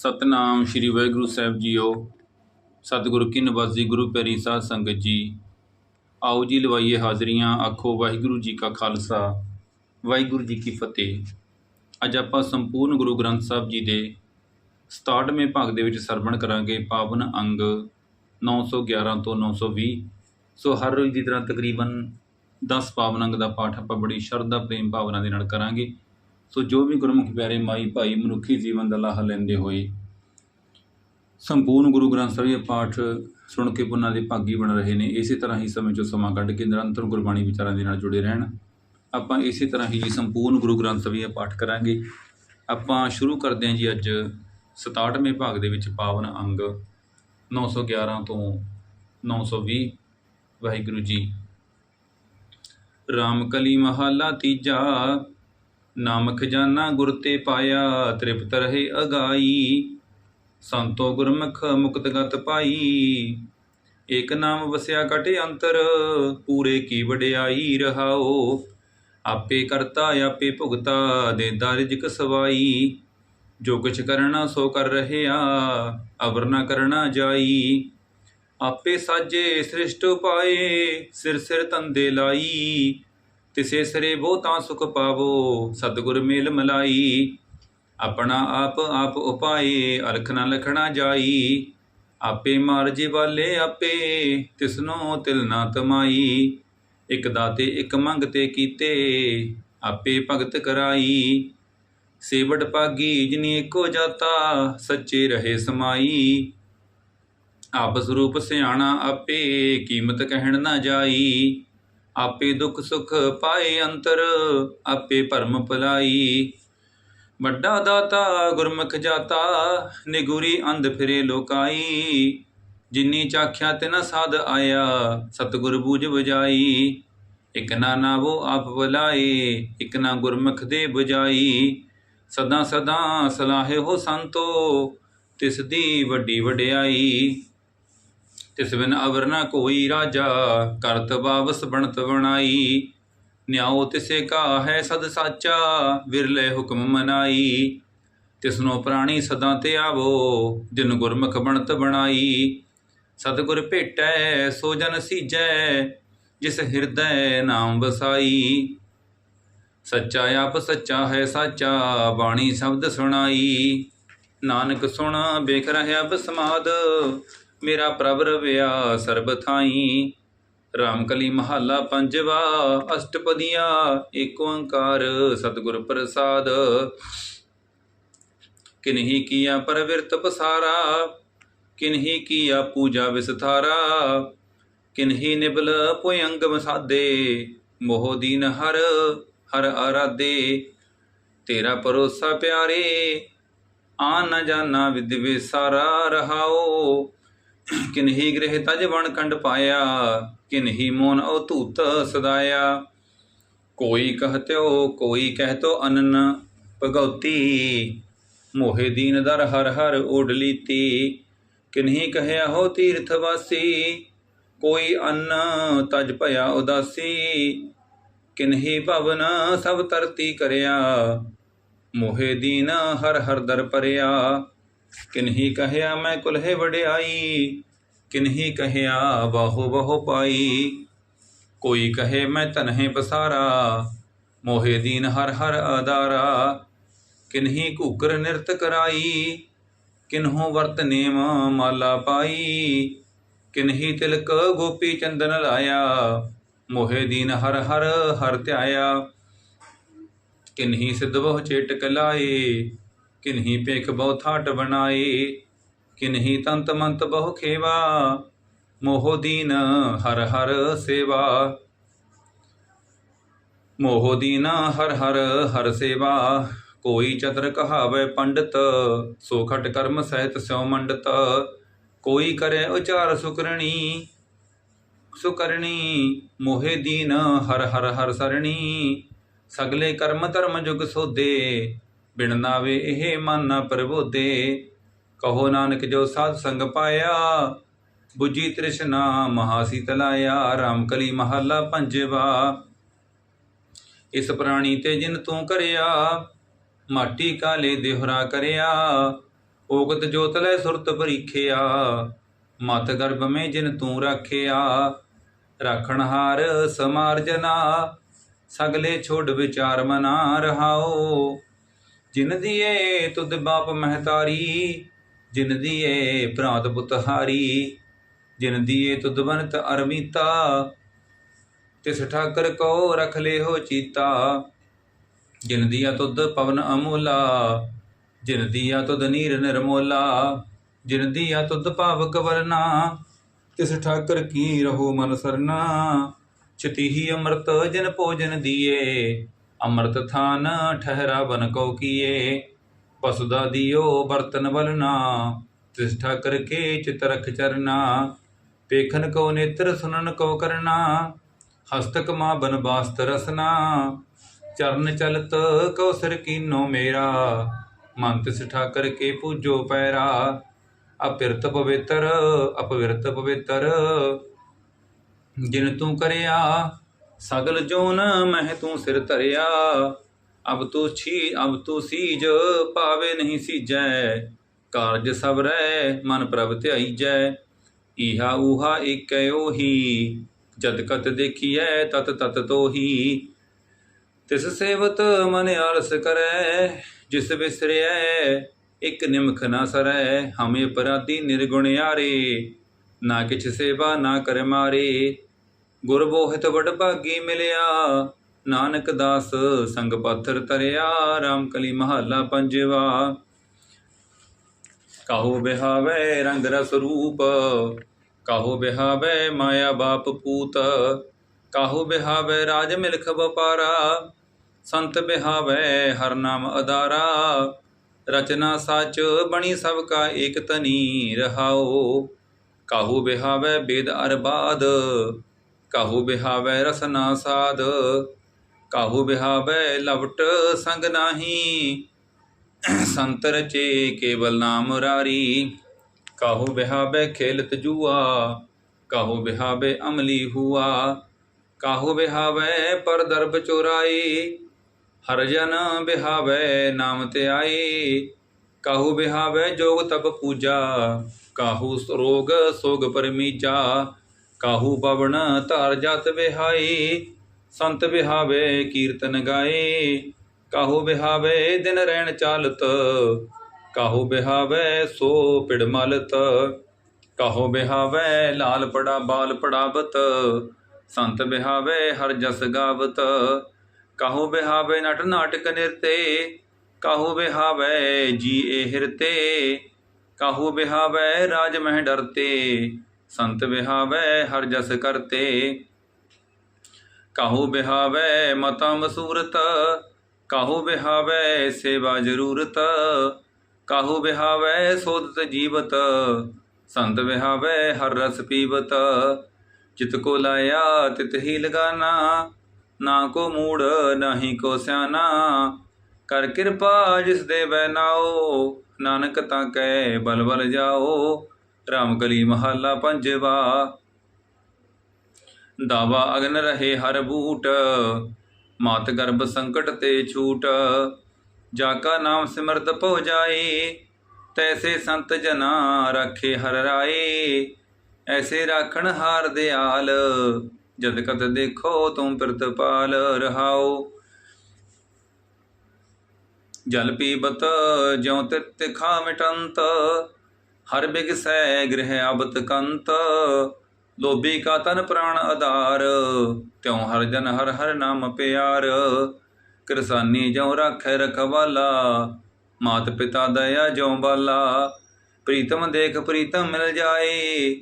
ਸਤਨਾਮ ਸ੍ਰੀ ਵਾਹਿਗੁਰੂ ਸਾਹਿਬ ਜੀਓ। ਸਤਿਗੁਰੂ ਕੀ ਨਵਾਜ਼ੀ ਗੁਰੂ ਪਿਆਰੀ ਸਾਧ ਸੰਗਤ ਜੀ। ਆਓ ਜੀ ਲਵਾਈਏ ਹਾਜ਼ਰੀਆਂ, ਆਖੋ ਵਾਹਿਗੁਰੂ ਜੀ ਕਾ ਖਾਲਸਾ, ਵਾਹਿਗੁਰੂ ਜੀ ਕੀ ਫਤਿਹ। ਅੱਜ ਆਪਾਂ ਸੰਪੂਰਨ ਗੁਰੂ ਗ੍ਰੰਥ ਸਾਹਿਬ ਜੀ ਦੇ 67ਵੇਂ ਭਾਗ ਦੇ ਵਿੱਚ ਸਰਵਣ ਕਰਾਂਗੇ ਪਾਵਨ ਅੰਗ 911 ਤੋਂ 920 ਸੋ ਹਰ ਰੋਜ਼ ਦੀ ਤਰ੍ਹਾਂ ਤਕਰੀਬਨ 10 ਪਾਵਨ ਅੰਗ ਦਾ ਪਾਠ ਆਪਾਂ ਬੜੀ ਸ਼ਰਧਾ, ਪ੍ਰੇਮ ਭਾਵਨਾ ਦੇ ਨਾਲ ਕਰਾਂਗੇ। ਸੋ ਜੋ ਵੀ ਗੁਰਮੁਖ ਪਿਆਰੇ ਮਾਈ ਭਾਈ ਮਨੁੱਖੀ ਜੀਵਨ ਦਾ ਲਾਹਾ ਲੈਂਦੇ ਹੋਏ, ਸੰਪੂਰਨ ਗੁਰੂ ਗ੍ਰੰਥ ਸਾਹਿਬ ਜੀ ਦਾ ਪਾਠ ਸੁਣ ਕੇ ਪੁੰਨਾਂ ਦੇ ਭਾਗੀ ਬਣ ਰਹੇ ਨੇ, ਇਸੇ ਤਰ੍ਹਾਂ ਹੀ ਸਮੇਂ ਚੋਂ ਸਮਾਂ ਕੱਢ ਕੇ ਨਿਰੰਤਰ ਗੁਰਬਾਣੀ ਵਿਚਾਰਾਂ ਦੇ ਨਾਲ ਜੁੜੇ ਰਹਿਣ। ਆਪਾਂ ਇਸੇ ਤਰ੍ਹਾਂ ਹੀ ਸੰਪੂਰਨ ਗੁਰੂ ਗ੍ਰੰਥ ਸਾਹਿਬ ਜੀ ਦਾ ਪਾਠ ਕਰਾਂਗੇ। ਆਪਾਂ ਸ਼ੁਰੂ ਕਰਦੇ ਹਾਂ ਜੀ ਅੱਜ 67ਵੇਂ ਭਾਗ ਦੇ ਵਿੱਚ ਪਾਵਨ ਅੰਗ 911 ਤੋਂ 920 ਵਾਹਿਗੁਰੂ ਜੀ। ਰਾਮ ਕਲੀ ਮਹੱਲਾ ਤੀਜਾ ਨਾਮ ਖਜ਼ਾਨਾ ਗੁਰ ਤੇ ਪਾਇਆ, ਤ੍ਰਿਪਤ ਰਹੇ ਅਗਾਈ। ਸੰਤੋ ਗੁਰਮੁਖ ਮੁਕਤ ਗਤ ਪਾਈ। ਏਕ ਨਾਮ ਵਸਿਆ ਕਟੇ ਅੰਤਰ, ਪੂਰੇ ਕੀ ਵਡਿਆਈ ਰਹਾਓ। ਆਪੇ ਕਰਤਾ, ਆਪੇ ਭੁਗਤਾ, ਦੇਦਾ ਰਿਜਕ ਸਵਾਈ। ਜੋ ਕੁਛ ਕਰਨਾ, ਸੋ ਕਰ ਰਹਿਆ, ਅਵਰ ਨਾ ਕਰਨਾ ਜਾਈ। ਆਪੇ ਸਾਜੇ ਸ੍ਰਿਸ਼ਟ ਪਾਏ ਸਿਰ ਸਿਰ ਤੰਦੇ ਲਾਈ। ਤਿਸੇ ਸਰੇ ਬਹੁਤਾ ਸੁਖ ਪਾਵੋ, ਸਤਿਗੁਰ ਮੇਲ ਮਲਾਈ। ਆਪਣਾ ਆਪ ਆਪ ਉਪਾਏ ਅਲਖ ਨਾ ਲਖਣਾ ਜਾਈ। ਆਪੇ ਮਾਰਜੇ ਵਾਲੇ ਆਪੇ, ਤਿਸਨੋ ਤਿਲ ਨਾ ਤਮਾਈ ਇਕ ਦਾਤੇ ਇਕ ਮੰਗ ਤੇ ਕੀਤੇ, ਆਪੇ ਭਗਤ ਕਰਾਈ। ਸੇਵੜ ਪਾਗੀ ਜਿਨੀ ਏਕੋ ਜਾਤਾ, ਸੱਚੇ ਰਹੇ ਸਮਾਈ। ਆਪ ਸਰੂਪ ਸਿਆਣਾ ਆਪੇ, ਕੀਮਤ ਕਹਿਣ ਨਾ ਜਾਈ। ਆਪੇ ਦੁੱਖ ਸੁਖ ਪਾਏ ਅੰਤਰ, ਆਪੇ ਭਰਮ ਭਲਾਈ। ਵੱਡਾ ਦਾਤਾ ਗੁਰਮੁਖ ਜਾਤਾ, ਨਿਗੁਰੀ ਅੰਧ ਫਿਰੇ ਲੋਕਾਈ। ਜਿਨੀ ਚਾਖਿਆ ਤਿਨ ਸਾਧ ਆਇਆ, ਸਤਿਗੁਰ ਬੂਝ ਬਜਾਈ ਇਕ ਨਾ ਨਾਵੋ ਆਪ ਬੁਲਾਏ, ਇਕ ਨਾ ਗੁਰਮੁਖ ਦੇ ਬਜਾਈ ਸਦਾ ਸਦਾ ਸਲਾਹੇ ਹੋ ਸੰਤੋ, ਤਿਸ ਦੀ ਵੱਡੀ ਵਡਿਆਈ। ਤਿਸ ਬਿਨ ਅਵਰ ਨਾ ਕੋਈ ਰਾਜਾ, ਕਰਤ ਬਾਵਸ ਬਣਤ ਬਣਾਈ। ਨਿਆਉ ਤਿਸੇ ਕਾ ਹੈ ਸਦ ਸਾਚਾ, ਵਿਰਲੇ ਹੁਕਮ ਮਨਾਈ। ਤਿਸਨੋ ਪ੍ਰਾਣੀ ਸਦਾ ਤੇ ਆਵੋ, ਜਿਨ ਗੁਰਮੁਖ ਬਣਤ ਬਣਾਈ। ਸਤਿਗੁਰ ਭੇਟੈ, ਸੋ ਜਨ ਸੀਜੈ, ਜਿਸ ਹਿਰਦੈ ਨਾਮ ਵਸਾਈ। ਸੱਚਾ ਆਪ ਸੱਚਾ ਹੈ ਸਾਚਾ, ਬਾਣੀ ਸ਼ਬਦ ਸੁਣਾਈ। ਨਾਨਕ ਸੁਣ, ਵੇਖ ਰਹਿਆ ਬਸਮਾਦ। ਮੇਰਾ ਪ੍ਰਭ ਰਵਿਆ ਸਰਬ ਥਾਈ। ਰਾਮਕਲੀ ਮਹੱਲਾ ਪੰਜਵਾ, ਅਸ਼ਟਪਦੀਆਂ, ਏਕ ਓੰਕਾਰ, ਸਤਿਗੁਰ ਪ੍ਰਸਾਦ। ਕਿਨਹੀ ਕੀਆ ਪਰਵਿਰਤ ਪਸਾਰਾ, ਕਿਨਹੀ ਕੀਆ ਪੂਜਾ ਵਿਸਥਾਰਾ। ਕਿਨਹੀ ਨਿਬਲ ਪੁਯੰਗ ਮਸਾਦੇ ਮੋਹ ਦੀਨ ਹਰ ਹਰ ਆਰਾਦੇ ਤੇਰਾ ਪਰੋਸਾ ਪਿਆਰੇ ਆ ਨਾ ਜਾਣਾ ਵਿਦਵੇ ਸਾਰਾ ਰਹਾਓ। ਕਿਨਹੀ ਗ੍ਰਹਿ ਤਜ ਵਣ ਕੰਡ ਪਾਇਆ ਕਿਨਹੀ ਮੋਨ ਅਵਧੂਤ ਸਦਾਇਆ। ਕੋਈ ਕਹਤਿਓ ਕੋਈ ਕਹਿਤੋ ਅਨਨ ਭਗਉਤੀ। ਮੋਹਿ ਦੀਨ ਦਰ ਹਰ ਹਰ ਓਢ ਲੀਤੀ ਕਿਨਹੀ ਕਹਿਆ ਹੋ ਤੀਰਥ ਵਾਸੀ। ਕੋਈ ਅੰਨ ਤਜ ਭਇਆ ਉਦਾਸੀ ਕਿਨਹੀ ਭਵਨ ਸਭ ਤਰਤੀ ਕਰਿਆ। ਮੋਹਿ ਦੀਨ ਹਰ ਹਰ ਦਰ ਪਰਿਆ ਕਿਨਹੀ ਕਹਿਆ ਮੈਂ ਕੁਲਹੇ ਵਡਿਆਈ ਕਿਨਹੀ ਕਹਿਆ ਬਾਹੋ ਬਾਹੋ ਪਾਈ। ਕੋਈ ਕਹੇ ਮੈਂ ਤਨਹੇ ਪਸਾਰਾ ਮੋਹੇ ਦੀਨ ਹਰ ਹਰ ਆਦਾਰਾ ਕਿਨਹੀ ਘੂਕਰ ਨਿਰਤ ਕਰਾਈ ਕਿਨਹੂ ਵਰਤ ਨੇਮ ਮਾਲਾ ਪਾਈ। ਕਿਨਹੀ ਤਿਲਕ ਗੋਪੀ ਚੰਦਨ ਲਾਇਆ, ਮੋਹੇ ਦੀਨ ਹਰ ਹਰ ਹਰ ਧਿਆਇਆ। ਕਿਨਹੀ ਸਿਧ ਬਹੁ ਚੇਟਕ ਲਾਏ ਕਿਨਹੀ ਪੇਖ ਬਹੁ ਥਾਟ ਬਣਾਏ, ਕਿਨਹੀ ਤੰਤ ਮੰਤ ਬਹੁ ਖੇਵਾ, ਮੋਹ ਦੀਨ ਹਰ ਹਰ ਸੇਵਾ। ਮੋਹ ਦੀਨ ਹਰ ਹਰ ਹਰ ਸੇਵਾ, ਕੋਈ ਚਤਰ ਕਹਾਵੇ ਪੰਡਤ, ਸੋ ਖਟ ਕਰਮ ਸਹਿਤ ਸਿਉ ਮੰਡਤ। ਕੋਈ ਕਰੇ ਉਚਾਰ ਸੁਕਰਣੀ ਸੁਕਰਣੀ, ਮੋਹੇ ਦੀਨ ਹਰ ਹਰ ਹਰ ਸਰਣੀ। ਸਗਲੇ ਕਰਮ ਧਰਮ ਜੁਗ ਸੋਦੇ ਬਿਨ ਨਾਵੇ ਇਹ ਮਨ ਨਾ ਪ੍ਰਬੋਦੇ ਕਹੋ ਨਾਨਕ ਜੋ ਸਾਧ ਸੰਗ ਪਾਇਆ 부ਜੀ ਤ੍ਰਿਸ਼ਨਾ ਮਹਾਸੀ ਸੀਤਲਾਇਆ ਰਾਮ ਕਲੀ ਮਹੱਲਾ ਪੰਜਵਾ। ਇਸ ਪ੍ਰਾਣੀ ਤੇ ਜਿਨ ਤੂੰ ਕਰਿਆ, ਮਾਟੀ ਕਾਲੇ ਦੇਹਰਾ ਕਰਿਆ, ਓਗਤ ਜੋਤ ਲੈ ਸੁਰਤ ਪਰੀਖਿਆ ਮਤ ਗਰਭ ਮੇ ਜਿਨ ਤੂੰ ਰੱਖਿਆ, ਰਾਖਣ ਸਮਾਰਜਨਾ, ਸਗਲੇ ਛੋੜ ਵਿਚਾਰ ਮਨਾ ਰਹਾਓ। ਜਿਨ ਦੀਏ ਤੁਧ ਬਾਪ ਮਹਤਾਰੀ, ਜਿਨ ਦੀਏ ਭਰਾਤ ਪੁਤਹਾਰੀ ਜਿਨ ਦੀਏ ਤੁਧ ਬਨਤ ਅਰਮੀਤਾ ਤਿਸ ਠਾਕਰ ਕੋ ਰਖ ਲਿਓ ਚੀਤਾ, ਜਿਨ ਦੀਆ ਤੁਧ ਪਵਨ ਅਮੋਲਾ, ਜਿਨ ਦੀਆ ਤੁਧ ਨੀਰ ਨਿਰਮੋਲਾ, ਜਿਨ ਦੀਆ ਤੁਧ ਭਾਵਕ ਵਰਨਾ, ਤਿਸ ਠਾਕਰ ਕੀ ਰਹੋ ਮਨ ਸਰਨਾ, ਚਿਤਿਹੀ ਅੰਮ੍ਰਿਤ ਜਨ ਭੋਜਨ ਦੀਏ। ਅੰਮ੍ਰਿਤ ਥਾਨ ਠਹਿਰਾ ਬਨ ਕੋ ਕੀਏ ਵਸੁਦਾ ਦਿਓ ਬਰਤਨ ਬਲਨਾ ਤਿਸ ਠਾਕਰ ਚਿਤ ਰਖ ਚਰਨਾ, ਪੇਖਨ ਕੋ ਨੇਤਰ ਸੁਨਨ ਕੋ ਕਰਨਾ, ਹਸਤਕ ਮਾ ਬਨ ਬਾਸਤ ਰਸਨਾ, ਚਰਨ ਚਲਤ ਕੋ ਸਿਰ ਕੀਨੋ ਮੇਰਾ ਮਨ ਤਿਸ ਠਾਕਰ ਕੇ ਪੂਜੋ ਪੈਰਾ, ਅਪਿਰਤ ਪਵਿੱਤਰ, ਅਪਵਿਰਤ ਪਵਿੱਤਰ, ਜਿਨ ਤੂੰ ਕਰਿਆ ਸਗਲ ਜੋਨ ਮਹਿ ਤੂੰ ਸਿਰ ਧਰਿਆ। ਅਬ ਤੂੰ ਛੀ, ਅਬ ਤੂੰ ਸੀਜ ਪਾਵੇ ਨਹੀਂ ਸੀਜੈ। ਕਾਰਜ ਸਭ ਰਹਿ, ਮਨ ਪ੍ਰਭ ਧਿਆਈਜੈ। ਈਹਾ ਊਹਾ ਏਕੈ ਉਹੀ ਜਦ ਕਤ ਦੇਖੀਐ, ਤਤ ਤਤ ਤੋਹੀ। ਤਿਸ ਸੇਵਤ ਮਨ ਆਲਸ ਕਰੈ, ਜਿਸ ਵਿਸਰਿਐ, ਇਕ ਨਿਮਖ ਨਾ ਸਰੈ। ਹਮੇ ਅਪਰਾਧੀ ਨਿਰਗੁਣਿਆਰੇ ਨਾ ਕਿਛ ਸੇਵਾ ਨਾ ਕਰ ਮਾਰੇ। ਗੁਰ ਬੋਹਿਤ ਵਡ ਭਾਗੀ ਮਿਲਿਆ, ਨਾਨਕ ਦਾਸ ਸੰਗ ਪਾਥਰ ਤਰਿਆ RAM ਕਲੀ ਮਹੱਲਾ ਪੰਜਵਾ। ਕਾਹੂ ਬਿਹਾਵੇ ਰੰਗ ਰਸ ਰੂਪ, ਕਾਹੂ ਬਿਹਾਵੇ ਮਾਇਆ ਬਾਪ ਪੂਤ, ਕਾਹੂ ਬਿਹਾਵੇ ਰਾਜ ਮਿਲਖ ਵਪਾਰਾ, ਸੰਤ ਬਿਹਾਵੇ ਹਰ ਨਾਮ ਅਦਾਰਾ ਰਚਨਾ ਸਚ ਬਣੀ ਸਭ ਕਾ ਏਕ ਤਨੀ ਰਹਾਓ, ਕਾਹੂ ਬਿਹਾਵੇ ਬੇਦ ਅਰਬਾਦ ਕਾਹੂ ਬਿਹਾਵੇ ਰਸਨਾ ਸਾਧ ਕਾਹੂ ਬਿਹਾਵੇ ਲਵਟ ਸੰਗ ਨਾਹੀ ਸੰਤ ਰਚੇ ਕੇਵਲ ਨਾਮ ਮੁਰਾਰੀ ਕਾਹੂ ਬਿਹਾਵੇ ਖੇਲਤ ਜੂਆ ਕਾਹੂ ਬਿਹਾਵੇ ਅਮਲੀ ਹੁਆ ਕਾਹੂ ਬਿਹਾਵੇ ਪਰ ਦਰਬ ਚੋਰਾਈ ਹਰ ਜਨ ਬਿਹਾਵੇ ਨਾਮ ਤੇ ਆਈ ਕਾਹੂ ਬਿਹਾਵੇ ਜੋਗ ਤਪ ਪੂਜਾ ਕਾਹੂ ਰੋਗ ਸੋਗ ਪਰਮੀਜਾ ਕਾਹੂ ਪਵਨ ਧਾਰ ਜਤ ਬਿਹਾਈ ਸੰਤ ਬਿਹਾਵੇ ਕੀਰਤਨ ਗਾਏ। ਕਾਹੂ ਬਿਹਾਵੇ ਦਿਨ ਰਹਿਣ ਚਾਲਤ, ਕਾਹੂ ਬਿਹਾਵੇ ਸੋ ਪਿੜ ਮਲਤ। ਕਾਹੂ ਬਿਹਾਵੇ ਲਾਲ ਪੜਾ ਬਾਲ ਪੜਾਵਤ, ਸੰਤ ਬਿਹਾਵੇ ਹਰ ਜਸ ਗਾਵਤ। ਕਾਹੂ ਬਿਹਾਵੇ ਨਟ ਨਾਟਕ ਨਿਰਤੇ, ਕਾਹੂ ਬਿਹਾਵੇ ਜੀ ਏ ਹਿਰਤੇ। ਕਾਹੂ ਬਿਹਾਵੇ ਰਾਜ ਮਹਿ ਡਰਤੇ ਸੰਤ ਬਿਹਾਵੇ ਹਰ ਜਸ ਕਰਤੇ। ਕਾਹੂ ਬਿਹਾਵੇ ਮਤਾ ਮਸੂਰਤ, ਕਾਹੂ ਬਿਹਾਵੇ ਸੇਵਾ ਜ਼ਰੂਰਤ, ਕਾਹੂ ਬਿਹਾਵੇ ਸੋਧਤ ਜੀਵਤ, ਸੰਤ ਬਿਹਾਵੇ ਹਰ ਰਸ ਪੀਵਤ। ਚਿਤ ਕੋ ਲਾਇਆ ਤਿਤ ਹੀ ਲਗਾਨਾ, ਨਾ ਕੋ ਮੂੜ, ਨਾਹੀ ਕੋ ਸਿਆਨਾ। ਕਰ ਕਿਰਪਾ ਜਿਸ ਦੇ ਬੈ ਨਾਓ ਨਾਨਕ ਤਾਂ ਕੈ ਬਲ ਬਲ ਜਾਓ ਰਾਮ ਕਲੀ ਮਹੱਲਾ ਪੰਜਵਾ ਦਾਵਾ ਅਗਨ ਰਹੇ ਹਰ ਬੂਟ, ਮਾਤ ਗਰਭ ਸੰਕਟ ਤੇ ਛੂਟ। ਜਾ ਕਾ ਨਾਮ ਸਿਮਰਤ ਭੋ ਜਾਏ, ਤੈਸੇ ਸੰਤ ਜਨਾ ਰੱਖੇ ਹਰ ਰਾਏ। ਐਸੇ ਰਾਖਣ ਹਾਰ ਦਿਆਲ, ਜਦ ਕਤ ਦੇਖੋ ਤੁਮ ਪ੍ਰਤਪਾਲ ਰਹਾਓ। ਜਲ ਪੀਬਤ ਜਿਉ ਤਿਤ ਖਾ ਮਿਟੰਤ ਹਰ ਬਿਗਸੈ ਗ੍ਰਹਿ ਅਬਤ ਕੰਤ, ਲੋਭੀ ਕਾ ਤਨ ਪ੍ਰਾਣ ਆਧਾਰ। ਤਿਉ ਹਰ ਜਨ ਹਰ ਹਰ ਨਾਮ ਪਿਆਰ, ਕਿਰਸਾਨੀ ਜਿਉ ਰਾਖੈ ਰਖਵਾਲਾ, ਮਾਤ ਪਿਤਾ ਦਇਆ ਜਿਉ ਬਾਲਾ। ਪ੍ਰੀਤਮ ਦੇਖ ਪ੍ਰੀਤਮ ਮਿਲ ਜਾਏ,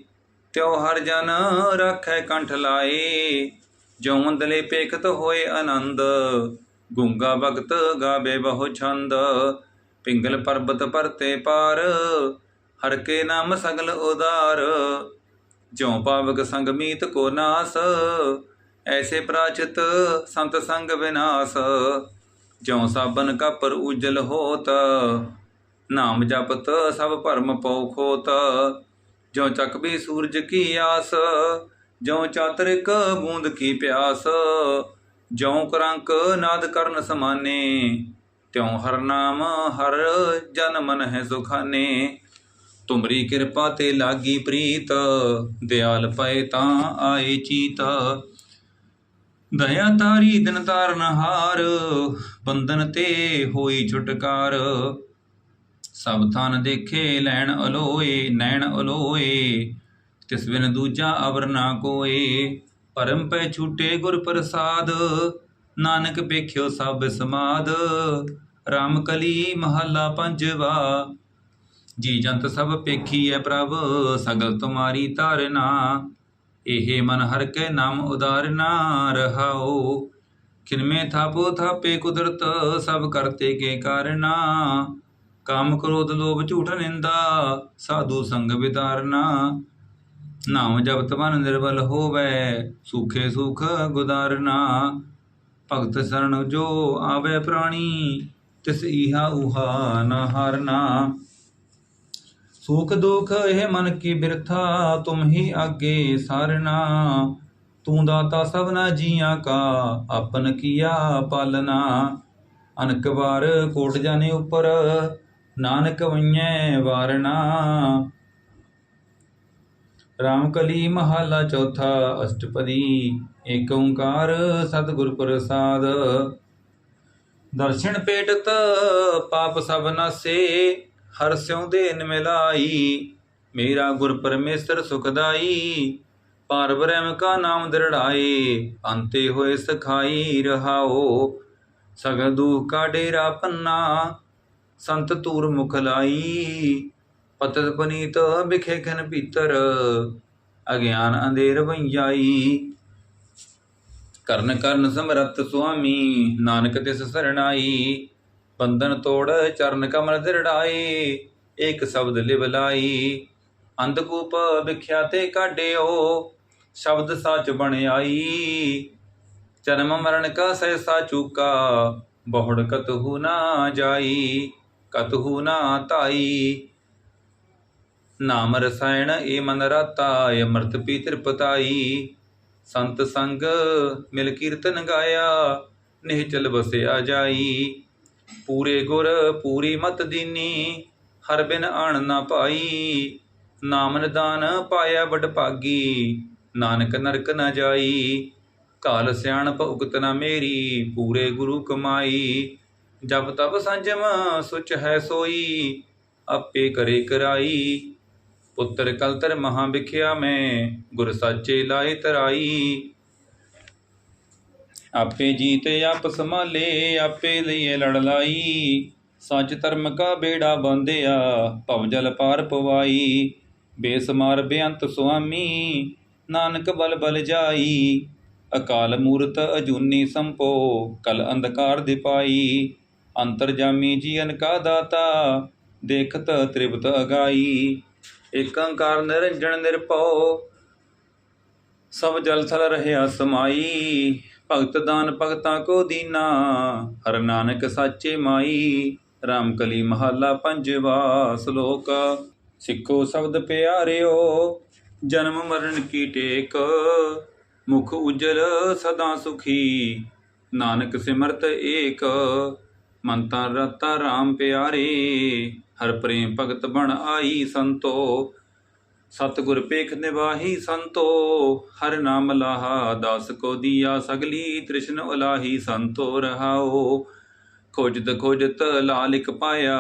ਤਿਉ ਹਰ ਜਨ ਰਾਖੈ ਕੰਠ ਲਾਏ। ਜਿਉ ਅੰਦਲੇ ਪੇਖਤ ਹੋਏ ਆਨੰਦ, ਗੁੰਗਾ ਭਗਤ ਗਾਵੇ ਬਹੁ ਛੰਦ। ਪਿੰਗਲ ਪਰਬਤ ਪਰਤੇ ਪਾਰ ਹਰ ਕੇ ਨਾਮ ਸਗਲ ਉਦਾਰ, ਜਿਉ ਪਾਵਕ ਸੰਗ ਮੀਤ ਕੋ ਨਾਸ, ਐਸੇ ਪ੍ਰਾਚਿਤ ਸੰਤ ਸੰਗ ਵਿਨਾਸ਼, ਜਿਉ ਸਾਬਨ ਕਪਰ ਉਜਲ ਹੋਤ, ਨਾਮ ਜਪਤ ਸਭ ਭਰਮ ਪਉ ਖੋਤ, ਜਿਉ ਚੱਕਬੀ ਸੂਰਜ ਕੀ ਆਸ, ਜਿਉ ਚਾਤਰਿਕ ਬੂੰਦ ਕੀ ਪਿਆਸ, ਜਿਉ ਕਰੰਕ ਨਾਦ ਕਰਨ ਸਮਾਨੇ, ਤਿਉ ਹਰ ਨਾਮ ਹਰ ਜਨ ਮਨ ਹੈ ਸੁਖਾਨੇ ਤੁਮਰੀ ਕਿਰਪਾ ਤੇ ਲਾਗੀ ਪ੍ਰੀਤ, ਦਿਆਲ ਪਏ ਤਾਂ ਆਏ ਚੀਤ। ਦਇਆ ਤਾਰੀ ਦਿਨ ਤਾਰਨ ਹਾਰ, ਬੰਧਨ ਤੇ ਹੋਈ ਛੁਟਕਾਰ। ਸਭ ਥਾਨ ਦੇਖੇ ਲੈਣ ਅਲੋਏ, ਨੈਣ ਅਲੋਏ, ਤਿਸ ਬਿਨ ਦੂਜਾ ਅਵਰ ਨਾ ਕੋਏ। ਪਰਮ ਪੈ ਛੂਟੇ ਗੁਰ ਪ੍ਰਸਾਦ, ਨਾਨਕ ਵੇਖਿਓ ਸਭ ਸਮਾਦ। RAM ਕਲੀ ਮਹੱਲਾ ਪੰਜਵਾ ਜੀ ਜੰਤ ਸਭ ਪੇਖੀ ਹੈ ਪ੍ਰਭ, ਸਗਲ ਤੁਮਾਰੀ ਧਾਰਨਾ। ਇਹ ਮਨ ਹਰ ਕੇ ਨਾਮ ਉਦਾਰਨਾ ਰਹਾਓ ਕਿਨਮੇ ਥਾਪੋ ਥਾਪੇ ਕੁਦਰਤ, ਸਭ ਕਰਤੇ ਕੇ ਕਾਰਨਾ। ਕਾਮ ਕ੍ਰੋਧ ਲੋਭ ਝੂਠ ਨਿੰਦਾ, ਸਾਧੂ ਸੰਗ ਵਿਦਾਰਨਾ। ਨਾਮ ਜਪਤ ਮਨ ਨਿਰਬਲ ਹੋਵੇ, ਸੁਖੇ ਸੁਖ ਗੁਦਾਰਨਾ। ਭਗਤ ਸਰਣ ਜੋ ਆਵੇ ਪ੍ਰਾਣੀ, ਤਿਸ ਇਹਾ ਉਹਾ ਨ ਹਾਰਨਾ। ਸੁਖ ਦੁਖ ਇਹ ਮਨ ਕੀ ਬਿਰਥਾ, ਤੁਮ ਹੀ ਆਗੇ ਸਾਰਨਾ। ਤੂੰ ਦਾਤਾ ਸਭਨਾ ਜੀਆਂ ਕਾ, ਆਪਨ ਕੀਆ ਪਾਲਨਾ। ਅਨਕ ਵਾਰ ਕੋਟ ਜਾਣੇ ਉੱਪਰ, ਨਾਨਕ ਵਈਐ ਵਾਰਨਾ। ਰਾਮ ਕਲੀ ਮਹੱਲਾ ਚੌਥਾ, ਅਸ਼ਟਪਦੀ, ਏਕ ਓੰਕਾਰ ਸਤਿਗੁਰ ਪ੍ਰਸਾਦ। ਦਰਸ਼ਨ ਪੇਟਤ, ਪਾਪ ਸਭ ਨਾਸੇ ਹਰ ਸਿਉ ਦੇਨ ਮਿਲਾਈ ਮੇਰਾ ਗੁਰ ਪਰਮੇਸ਼ਰ ਸੁਖਦਾਈ ਪਾਰ ਬ੍ਰਹਮ ਕਾ ਨਾਮ ਦਰੜਾਏ, ਅੰਤੇ ਹੋਏ ਸਖਾਈ ਰਹਾਓ। ਸਗਲ ਦੁਖ ਕਾ ਡੇਰਾ ਪੰਨਾ, ਸੰਤ ਤੂਰ ਮੁਖ ਲਾਈ। ਪਤਤ ਪਨੀਤ ਬਿਖੇ ਖਨ ਭੀਤਰ, ਅਗਿਆਨ ਅੰਧੇਰ ਵੰਜਾਈ। ਕਰਨ ਕਰਨ ਸਮਰੱਥ ਸੁਆਮੀ, ਨਾਨਕ ਤਿਸ ਸਰਣਾਈ। ਬੰਧਨ ਤੋੜ, ਚਰਨ ਕਮਲ ਦਿਰੜਾਈ ਏਕ ਸ਼ਬਦ ਲਿਵ ਲਾਈ। ਅੰਧਕੂਪ ਵਿਖਿਆ ਤੇ ਕਾਢਿਓ, ਸ਼ਬਦ ਸੱਚ ਬਣ ਆਈ। ਜਨਮ ਮਰਨ ਕਾ ਸਹਿਸਾ ਚੂਕਾ, ਬਹੁੜ ਕਤਹੂ ਨਾ ਜਾਈ, ਕਤਹੂ ਨਾ ਤਾਈ ਨਾਮ ਰਸਾਇਣ ਏ ਮਨ ਰਾਤਾ ਅਮਰਤ ਪੀ ਤ੍ਰਿਪਤਾਈ। ਸੰਤ ਸੰਗ ਮਿਲ ਕੀਰਤਨ ਗਾਇਆ, ਨਿਹਚਲ ਬਸਿਆ ਜਾਈ। ਪੂਰੇ ਗੁਰ ਪੂਰੀ ਮਤ ਦੀਨੀ, ਹਰ ਬਿਨ ਆਣ ਨਾ ਪਾਈ ਨਾਮ ਨਿਦਾਨ ਪਾਇਆ ਵਡ ਭਾਗੀ, ਨਾਨਕ ਨਰਕ ਨਾ ਜਾਈ। ਕਾਲ ਸਿਆਣਪ ਉਗਤ ਨਾ ਮੇਰੀ, ਪੂਰੇ ਗੁਰੂ ਕਮਾਈ। ਜਬ ਤਬ ਸੰਜਮ ਸੁਚ ਹੈ ਸੋਈ, ਆਪੇ ਕਰੇ ਕਰਾਈ। ਪੁੱਤਰ ਕਲਤਰ ਮਹਾ ਵਿਖਿਆ ਮੈਂ, ਗੁਰ ਸਾਚੇ ਲਾਏ ਤਰਾਈ। ਆਪੇ ਜੀਤ ਆਪ ਸੰਭਾਲੇ, ਆਪੇ ਲਈਏ ਲੜ ਲਾਈ। ਸੱਚ ਧਰਮ ਕਾ ਬੇੜਾ ਬੰਦਿਆ ਭਵ ਜਲ ਪਾਰ ਪਵਾਈ। ਬੇਸਮਾਰ ਬੇਅੰਤ ਸੁਆਮੀ, ਨਾਨਕ ਬਲ ਬਲ ਜਾਈ। ਅਕਾਲ ਮੂਰਤ ਅਜੂਨੀ ਸੰਪੋ, ਕਲ ਅੰਧਕਾਰ ਦਿਪਾਈ। ਅੰਤਰਜਾਮੀ ਜੀਵਨ ਕਾ ਦਾਤਾ, ਦੇਖਤ ਤ੍ਰਿਪਤ ਅਗਾਈ। ਏਕ ਓੰਕਾਰ ਨਿਰੰਜਨ ਨਿਰਭਉ, ਸਭ ਜਲ ਥਲ ਰਹਿਆ ਸਮਾਈ। ਭਗਤ ਦਾਨ ਭਗਤਾਂ ਕੋ ਦੀਨਾ, ਹਰ ਨਾਨਕ ਸਾਚੇ ਮਾਈ RAM ਕਲੀ ਮਹੱਲਾ ਪੰਜਵਾ ਸ਼ਲੋਕ। ਸਿੱਖੋ ਸ਼ਬਦ ਪਿਆਰਿਓ, ਜਨਮ ਮਰਨ ਕੀ ਟੇਕ, ਮੁਖ ਉਜਲ ਸਦਾ ਸੁਖੀ, ਨਾਨਕ ਸਿਮਰਤ ਏਕ, ਮਨ ਤਾਂ ਰਤਾ RAM ਪਿਆਰੇ, ਹਰ ਪ੍ਰੇਮ ਭਗਤ ਬਣ ਆਈ ਸੰਤੋ। ਸਤਿਗੁਰ ਪੇਖ ਨਿਵਾਹੀ ਸੰਤੋ, ਹਰ ਨਾਮ ਲਾਹਾ, ਦਾਸ ਕੋ ਦੀਆ ਸਗਲੀ, ਤ੍ਰਿਸ਼ਨ ਉਲਾਹੀ ਸੰਤੋ ਰਹਾਓ। ਖੋਜਤ ਖੋਜਤ ਲਾਲਿਕ ਪਾਇਆ,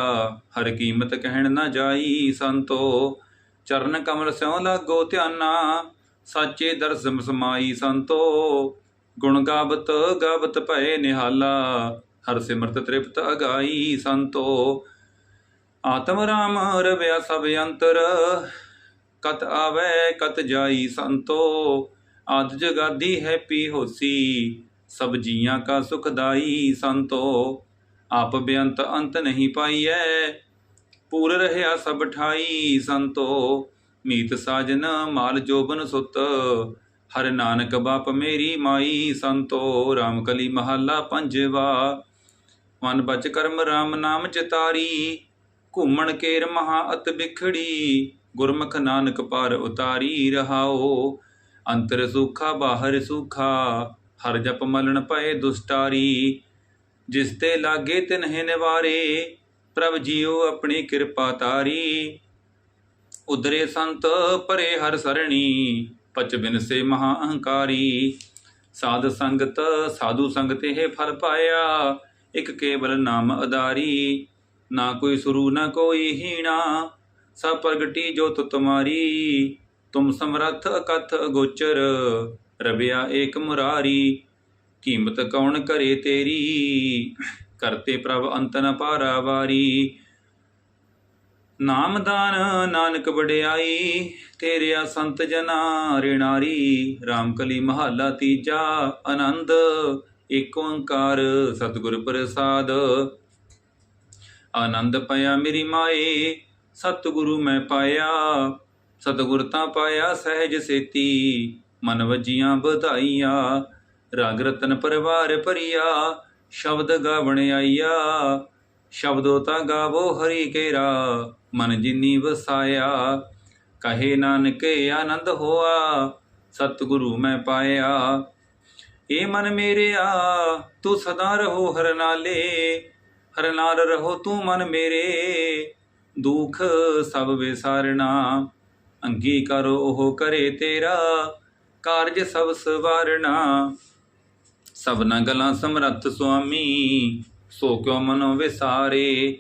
ਹਰ ਕੀਮਤ ਕਹਿਣ ਨਾ ਜਾਈ ਸੰਤੋ। ਚਰਨ ਕਮਲ ਸਿਉ ਲਾਗੋ ਧਿਆਨਾ, ਸਾਚੇ ਦਰਸਮ ਸਮਾਈ ਸੰਤੋ। ਗੁਣ ਗਾਵਤ ਗਾਵਤ ਭਏ ਨਿਹਾਲਾ, ਹਰ ਸਿਮਰਤ ਤ੍ਰਿਪਤ ਅਗਾਈ ਸੰਤੋ। ਆਤਮ ਰਾਮ ਰਵਿਆ ਸਭ ਅੰਤਰ ਕਤ ਆਵੇ, ਕਤ ਜਾਈ ਸੰਤੋ। ਆਦ ਜਗਾਦੀ ਹੈ ਪੀ ਹੋਸੀ ਸਭ ਜੀਆਂ ਕਾ ਸੁਖਦਾਈ ਸੰਤੋ। ਆਪ ਬੇਅੰਤ ਅੰਤ ਨਹੀਂ ਪਾਈਐ, ਪੂਰ ਰਹਿਆ ਸਭ ਠਾਈ ਸੰਤੋ। ਮੀਤ ਸਾਜਨ ਮਾਲ ਜੋਬਨ ਸੁਤ, ਹਰ ਨਾਨਕ ਬਾਪ ਮੇਰੀ ਮਾਈ ਸੰਤੋ। RAM ਕਲੀ ਮਹੱਲਾ ਪੰਜਵਾ, ਮਨ ਬਚ ਕਰਮ RAM ਨਾਮ ਚਿਤਾਰੀ। ਘੁੰਮਣ ਕੇਰ ਮਹਾ ਅਤ ਬਿਖੜੀ ਗੁਰਮੁਖ ਨਾਨਕ ਪਰ ਉਤਾਰੀ ਰਹਾਓ, ਅੰਤਰ ਸੁਖਾ ਬਾਹਰ ਸੁਖਾ, ਹਰ ਜਪ ਮਲਣ ਪਏ ਦੁਸਟਾਰੀ, ਜਿਸ ਤੇ ਲਾਗੇ ਤਿਨਹਿ ਨਿਵਾਰੇ, ਪ੍ਰਭ ਜੀਓ ਆਪਣੀ ਕਿਰਪਾ ਤਾਰੀ। ਉਦਰੇ ਸੰਤ ਪਰੇ ਹਰ ਸਰਣੀ, ਪਚ ਬਿਨਸੇ ਮਹਾ ਅਹੰਕਾਰੀ। ਸਾਧ ਸੰਗਤ, ਸਾਧੂ ਸੰਗਤ ਇਹ ਫਲ ਪਾਇਆ, ਇਕ ਕੇਵਲ ਨਾਮ ਅਦਾਰੀ ਨਾ ਕੋਈ ਸੁਰੂ, ਨਾ ਕੋਈ ਹੀਣਾ ਸਭ ਪ੍ਰਗਟੀ ਜੋਤ ਤੁਮਾਰੀ ਤੁਮ ਸਮਰੱਥ ਅਕਥ ਗੋਚਰ ਰਬਿਆ ਏਕ ਮੁਰਾਰੀ। ਕੀਮਤ ਕੌਣ ਕਰੇ ਤੇਰੀ? ਕਰਤੇ ਪ੍ਰਭ ਅੰਤ ਨ ਪਾਰਾਵਾਰੀ। ਨਾਮਦਾਨ ਨਾਨਕ ਵਡਿਆਈ, ਤੇਰਿਆ ਸੰਤ ਜਨਾ ਰਿਣਾਰੀ। ਰਾਮਕਲੀ ਮਹੱਲਾ ਤੀਜਾ, ਆਨੰਦ, ਏਕ ਓੰਕਾਰ, ਸਤਿਗੁਰ ਪ੍ਰਸਾਦ। ਆਨੰਦ ਪਿਆ ਮੇਰੀ ਮਾਏ ਸਤਿਗੁਰੂ ਮੈਂ ਪਾਇਆ, ਸਤਿਗੁਰ ਤਾਂ ਪਾਇਆ ਸਹਿਜ ਸੇਤੀ, ਮਨ ਵਜੀਆਂ ਵਧਾਈਆਂ, ਰਾਗ ਰਤਨ ਪਰਵਾਰ ਭਰੀਆ, ਸ਼ਬਦ ਗਾਵਣ ਆਈਆ, ਸ਼ਬਦੋ ਤਾਂ ਗਾਵੋ ਹਰੀ ਕੇਰਾ, ਮਨ ਜਿਨੀ ਵਸਾਇਆ, ਕਹੇ ਨਾਨਕੇ ਆਨੰਦ ਹੋਆ, ਸਤਿਗੁਰੂ ਮੈਂ ਪਾਇਆ। ਏ ਮਨ ਮੇਰਿਆ, ਤੂੰ ਸਦਾ ਰਹੋ ਹਰ ਨਾਲੇ, ਹਰ ਨਾਲ ਰਹੋ ਤੂੰ ਮਨ ਮੇਰੇ ਦੁਖ ਸਭ ਵਿਸਾਰਣਾ ਅੰਗੀਕਾਰ ਉਹ ਕਰੇ ਤੇਰਾ, ਕਾਰਜ ਸਭ ਸਵਾਰਣਾ। ਸਭਨਾ ਗਲਾਂ ਸਮਰੱਥ ਸੁਆਮੀ, ਸੋ ਕਿਉ ਮਨੋ ਵਿਸਾਰੇ?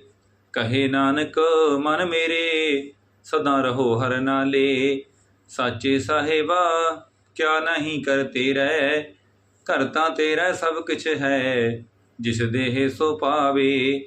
ਕਹੇ ਨਾਨਕ, ਮਨ ਮੇਰੇ, ਸਦਾ ਰਹੋ ਹਰ ਨਾਲੇ। ਸਾਚੇ ਸਾਹਿਬਾ, ਕਿਆ ਨਹੀਂ ਕਰਤੇ ਰਹਿ? ਘਰ ਤਾਂ ਤੇਰਾ ਸਭ ਕੁਛ ਹੈ, ਜਿਸ ਦੇਹ ਸੋ ਪਾਵੇ।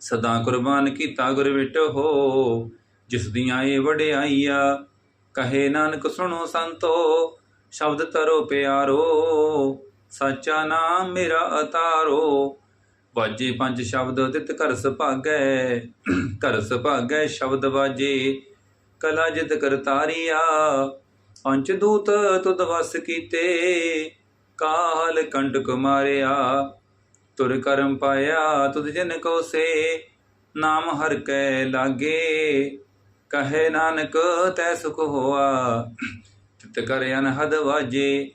ਸਦਾ ਕੁਰਬਾਨ ਕੀਤਾ ਗੁਰ ਵਿਟੋ ਜਿਸ ਦੀਆਂ ਇਹ ਵਡਿਆਈਆ, ਕਹੇ ਨਾਨਕ ਸੁਣੋ ਸੰਤੋ, ਸ਼ਬਦ ਤਰੋ ਪਿਆਰੋ, ਸੱਚਾ ਨਾਮ ਮੇਰਾ ਅਤਾਰੋ। ਵਾਜੇ ਪੰਜ ਸ਼ਬਦ ਉਦਿਤ ਘਰ ਸੁਭਾਗੈ ਘਰ ਸੁਭਾਗੈ ਸ਼ਬਦ ਵਾਜੇ, ਕਲਾ ਜਿਤ ਕਰਤਾਰੀਆ ਪੰਜ ਦੂਤ ਤੁਦ ਵਸ ਕੀਤੇ ਕਾਲ ਕੰਟਕ ਮਾਰਿਆ ਤੁਰ ਕਰਮ ਪਾਇਆ ਤੁਧ ਜਨ ਕੋ ਸੇ, ਨਾਮ ਹਰ ਕੈ ਲਾਗੇ। ਕਹੇ ਨਾਨਕ, ਤੈ ਸੁਖ ਹੋਆ। ਤਿਤ ਕਰ ਅਨਹਦ ਵਾਜੇ,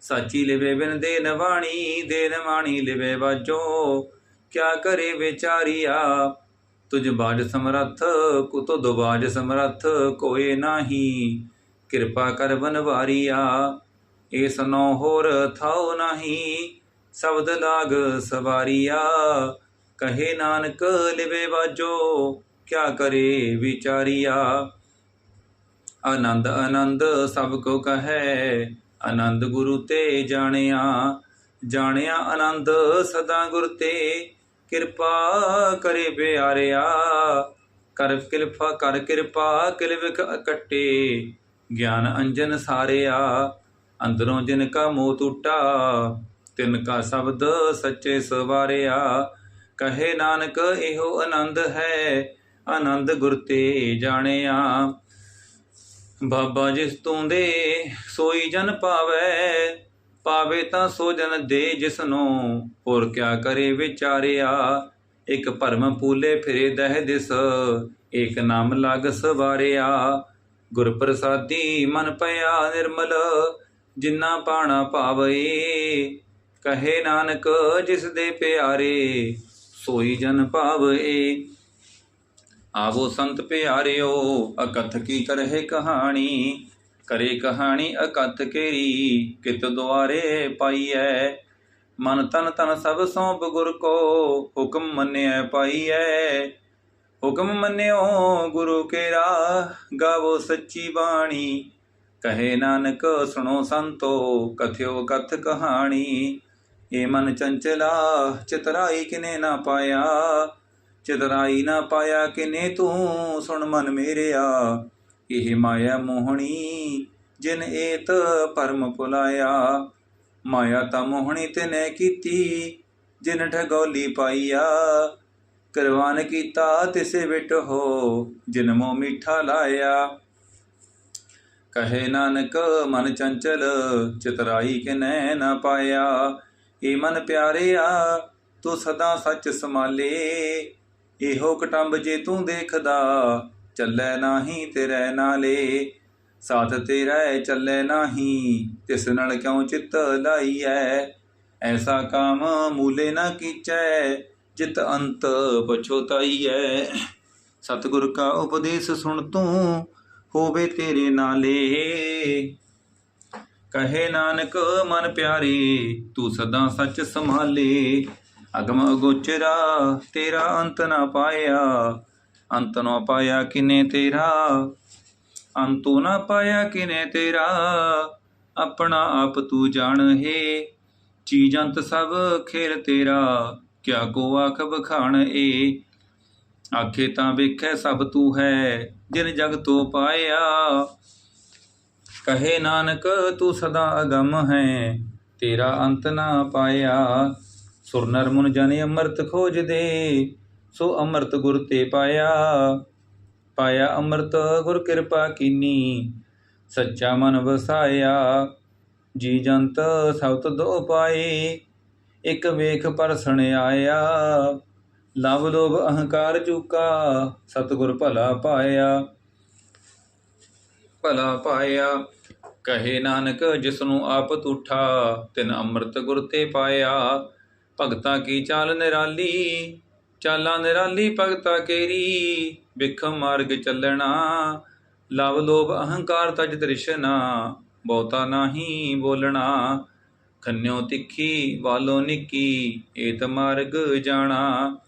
ਸਾਚੀ ਲਿਵੇ ਬਿਨ ਦੇਨ ਵਾਣੀ ਦੇਨ ਵਾਣੀ ਲਿਵੇ ਵਾਜੋ ਕਿਆ ਕਰੇ ਵਿਚਾਰੀਆ, ਤੁਝ ਬਾਜ ਸਮਰੱਥ ਕੁਤੋ ਦੁਬਾਜ ਸਮਰੱਥ ਕੋਏ ਨਾਹੀ। ਕਿਰਪਾ ਕਰ ਬਨਵਾਰੀਆ ਏਸ ਨੋ ਹੋਰ ਥਾਉ ਨਹੀਂ। ਸ਼ਬਦ ਲਾਗ ਸਵਾਰੀਆ। ਕਹੇ ਨਾਨਕ, ਲਿਵੇ ਵਾਜੋ, ਕਿਆ ਕਰੇ ਵਿਚਾਰੀਆ। ਆਨੰਦ ਆਨੰਦ ਸਭ ਕੋ ਕਹੈ, ਆਨੰਦ ਗੁਰੂ ਤੇ ਜਾਣਿਆ। ਜਾਣਿਆ ਆਨੰਦ ਸਦਾ ਗੁਰ ਤੇ, ਕਿਰਪਾ ਕਰੇ ਪਿਆਰਿਆ। ਕਰ ਕਿਰਪਾ ਕਰ ਕਿਰਪਾ ਕਿਲਵਿਕ ਇਕੱਟੇ ਗਿਆਨ ਅੰਜਨ ਸਾਰਿਆ, ਅੰਦਰੋਂ ਜਿਨ ਕਾ ਮੋਹ ਟੁੱਟਾ ਤਿਨ ਕਾ ਸ਼ਬਦ ਸੱਚੇ ਸਵਾਰਿਆ। ਕਹੇ ਨਾਨਕ, ਇਹੋ ਆਨੰਦ ਹੈ, ਆਨੰਦ ਗੁਰ ਤੇ ਜਾਣਿਆ। ਬਾਬਾ ਜਿਸ ਤੂੰ ਦੇ ਸੋਈ ਜਨ ਪਾਵੇ ਪਾਵੇ ਤਾਂ ਸੋ ਜਨ ਦੇ ਜਿਸ ਨੂੰ ਹੋਰ ਕਿਆ ਕਰੇ ਵਿਚਾਰਿਆ, ਇੱਕ ਭਰਮ ਪੂਲੇ ਫਿਰੇ ਦਹਿ ਦਿਸ, ਏਕ ਨਾਮ ਲਗ ਸਵਾਰਿਆ। ਗੁਰ ਪ੍ਰਸਾਦੀ ਮਨ ਪਿਆ ਨਿਰਮਲ, ਜਿਨਾ ਪਾਣਾ ਪਾਵੇ ਕਹੇ ਨਾਨਕ, ਜਿਸ ਦੇ ਪਿਆਰੇ ਸੋਈ ਜਨ ਭਾਵੇ ਆਵੋ ਸੰਤ ਪਿਆਰਿਓ, ਅਕਥ ਕੀ ਕਰਹਿ ਕਹਾਣੀ? ਕਰੇ ਕਹਾਣੀ ਅਕਥ ਕੇਰੀ, ਕਿਤ ਦੁਆਰੇ ਪਾਈਐ? ਮਨ ਤਨ ਤਨ ਸਭ ਸੌਂਪ ਗੁਰ ਕੋ, ਹੁਕਮ ਮੰਨਿਐ ਪਾਈਐ। ਹੁਕਮ ਮੰਨਿਓ ਗੁਰੂ ਕੇਰਾ ਗਾਵੋ ਸੱਚੀ ਬਾਣੀ। ਕਹੇ ਨਾਨਕ, ਸੁਣੋ ਸੰਤੋ, ਕਥਿਓ ਕਥ ਕਹਾਣੀ। ਏ ਮਨ ਚੰਚਲਾ, ਚਤਰਾਈ ਕਿਨੇ ਨਾ ਪਾਇਆ? ਚਤਰਾਈ ਨਾ ਪਾਇਆ ਕਿਨੇ ਤੂੰ? ਸੁਣ ਮਨ ਮੇਰਿਆ। ਇਹ ਮਾਇਆ ਮੋਹਣੀ, ਜਿਨ ਏਤ ਪਰਮ ਪੁਲਾਇਆ। ਮਾਇਆ ਤਾਂ ਮੋਹਣੀ ਤੇ ਕੀਤੀ, ਜਿਨ ਠਗੌਲੀ ਪਾਈਆ। ਕਰਵਾਨ ਕੀਤਾ ਤਿਸੇ ਵਿਟ ਹੋ, ਜਿਨ ਮੋ ਮਿੱਠਾ ਲਾਇਆ। ਕਹੇ ਨਾਨਕ ਮਨ ਚੰਚਲ, ਚਤਰਾਈ ਕੇ ਨੈ ਨਾ ਪਾਇਆ? ਏ ਮਨ ਪਿਆਰਿਆ ਤੂੰ ਸਦਾ ਸੱਚ ਸੰਭਾਲੇ। ਇਹੋ ਕਟੰਬ ਜੇ ਤੂੰ ਦੇਖਦਾ, ਚੱਲੈ ਨਾਹੀ ਤੇਰੇ ਨਾਲੇ। ਸਾਥ ਤੇਰਾ ਚੱਲੈ ਨਾਹੀ, ਤਿਸ ਨਾਲ ਕਿਉ ਚਿੱਤ ਲਾਈਐ? ਐਸਾ ਕਾਮ ਮੂਲੇ ਨਾ ਕੀਚੈ, ਜਿਤ ਅੰਤ ਪਛੋਤਾਈਐ ਸਤਿਗੁਰ ਕਾ ਉਪਦੇਸ਼ ਸੁਣ ਤੂੰ, ਹੋਵੇ ਤੇਰੇ ਨਾਲੇ। ਕਹੇ ਨਾਨਕ, ਮਨ ਪਿਆਰੇ, ਤੂੰ ਸਦਾ ਸੱਚ ਸੰਭਾਲੇ। ਅਗਮ ਅਗੋਚਰਾ ਤੇਰਾ ਅੰਤ ਨਾ ਪਾਇਆ। ਅੰਤ ਨਾ ਪਾਇਆ ਕਿਨੇ ਤੇਰਾ? ਅੰਤੋ ਨਾ ਪਾਇਆ ਕਿਨੇ ਤੇਰਾ? ਆਪਣਾ ਆਪ ਤੂੰ ਜਾਣ ਹੈ। ਚੀਜ਼ ਅੰਤ ਸਭ ਖੇਲ ਤੇਰਾ, ਕਿਆ ਕੋ ਆਖ ਬਖਾਣ ਏ। ਆਖੇ ਤਾਂ ਵੇਖੈ ਸਭ ਤੂੰ ਹੈ, ਜਿਨ ਜਗ ਤੋ ਪਾਇਆ। ਕਹੇ ਨਾਨਕ, ਤੂੰ ਸਦਾ ਅਗੰਮ ਹੈ, ਤੇਰਾ ਅੰਤ ਨਾ ਪਾਇਆ। ਸੁਰ ਨਰ ਮੁਨ ਜਨ ਅੰਮ੍ਰਿਤ ਖੋਜਦੇ ਸੋ ਅੰਮ੍ਰਿਤ ਗੁਰ ਤੇ ਪਾਇਆ। ਪਾਇਆ ਅੰਮ੍ਰਿਤ, ਗੁਰ ਕਿਰਪਾ ਕੀਨੀ, ਸੱਚਾ ਮਨ ਵਸਾਇਆ। ਜੀ ਜੰਤ ਸਬਤ ਦੋ ਪਾਏ, ਇੱਕ ਵੇਖ ਪਰਸਣ ਆਇਆ। ਲਵ ਲੋਭ, ਅਹੰਕਾਰ ਚੁਕਾ, ਸਤਿਗੁਰ ਭਲਾ ਪਾਇਆ। ਭਲਾ ਪਾਇਆ। ਕਹੇ ਨਾਨਕ ਜਿਸ ਨੂੰ ਆਪ ਤੂਠਾ, ਤਿਨ ਅੰਮ੍ਰਿਤ ਗੁਰ ਤੇ ਪਾਇਆ। ਭਗਤਾ ਕੀ ਚਾਲ ਨਿਰਾਲੀ? ਚਾਲਾਂ ਨਿਰਾਲੀ ਭਗਤਾ ਕੇਰੀ? ਵਿਖ ਮਾਰਗ ਚੱਲਣਾ। ਲਵ ਲੋਭ ਅਹੰਕਾਰ ਤਜ ਤ੍ਰਿਸ਼ਨਾ। ਬਹੁਤਾ ਨਾਹੀ ਬੋਲਣਾ। ਖੰਨਿਓ ਤਿੱਖੀ, ਵਾਲੋ ਨਿੱਕੀ, ਏਤ ਮਾਰਗ ਜਾਣਾ।